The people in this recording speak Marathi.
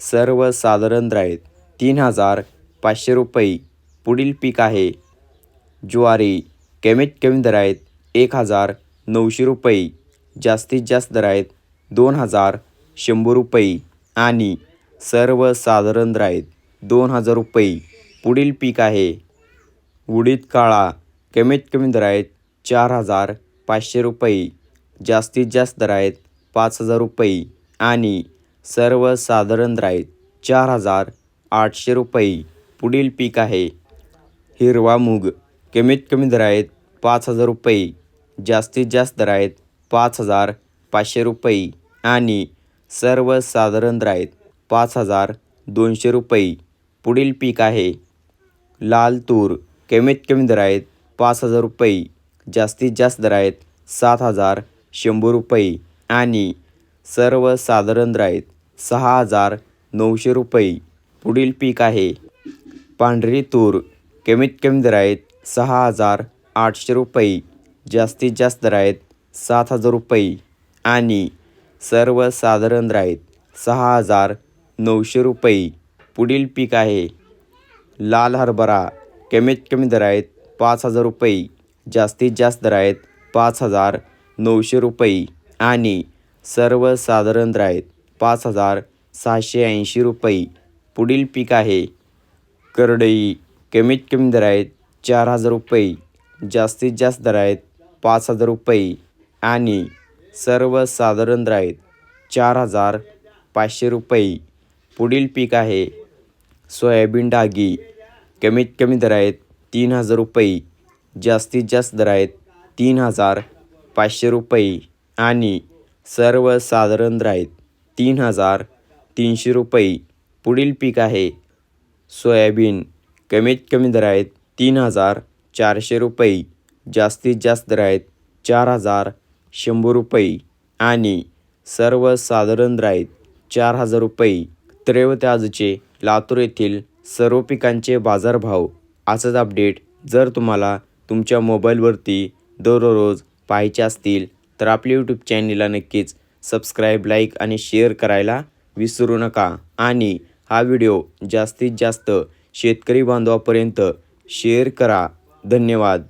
सर्वसाधारण दर आहेत तीन हजार पाचशे रुपये. पुढील पीक आहे. ज्वारी कमीत कमी दर आहेत एक हजार नऊशे रुपये. जास्तीत जास्त दर आहेत दोन हजार शंभर रुपये. आणि सर्वसाधारण दर आहेत दोन हजार रुपये. पुढील पीक आहे. उडीद काळा कमीत कमी दर आहेत चार हजार पाचशे रुपये. जास्तीत जास्त दर आहेत पाच हजार रुपये. आणि सर्वसाधारण दर चार हजार आठशे रुपये पुढील पीक आहे. हिरवा मूग कमीत कमी दर आहेत पाच हजार रुपये जास्तीत जास्त दर आहेत पाच हजार पाचशे रुपये आणि सर्वसाधारण दर आहेत पाच हजार दोनशे रुपये पुढील पीक आहे. लाल तूर कमीत कमी दर आहेत पाच हजार रुपये जास्तीत जास्त दर आहेत सात हजार शंभर रुपये आणि सर्वसाधारण दर आहेत सहा हजार नऊशे रुपये. पुढील पीक आहे. पांढरी तूर कमीत कमी दर आहेत सहा हजार आठशे रुपये. जास्तीत जास्त दर आहेत सात हजार रुपये. आणि सर्वसाधारण दर आहेत सहा हजार नऊशे रुपये. पुढील पीक आहे. लाल हरभरा कमीत कमी दर आहेत पाच हजार रुपये. जास्तीत जास्त दर आहेत पाच हजार नऊशे रुपये. आणि सर्वसाधारण दर आहेत पाच हजार सहाशे ऐंशी रुपये. पुढील पीक आहे. करडई. कमीत कमी दर आहेत चार हजार रुपये. जास्तीत जास्त दर आहेत पाच हजार रुपये. आणि सर्वसाधारण दर आहेत चार हजार पाचशे रुपये. पुढील पीक आहे. सोयाबीन डागी. कमीत कमी दर आहेत तीन हजार रुपये. जास्तीत जास्त दर आहेत तीन हजार पाचशे रुपये. आणि सर्वसाधारण दर आहेत तीन हजार तीनशे रुपये. पुढील पीक आहे. सोयाबीन कमीत कमी दर आहेत तीन हजार चारशे रुपये. जास्तीत जास्त दर आहेत चार हजार शंभर रुपये. आणि सर्वसाधारण दर आहेत चार हजार रुपये. त्रैवत आजचे लातूर येथील सर्व पिकांचे बाजारभाव. असंच अपडेट जर तुम्हाला तुमच्या मोबाईलवरती दररोज पाहायचे असतील तर आपल्या यूट्यूब चॅनलला नक्कीच सबस्क्राईब लाईक आणि शेअर करायला विसरू नका. आणि हा व्हिडिओ जास्तीत जास्त शेतकरी बांधवापर्यंत शेअर करा. धन्यवाद.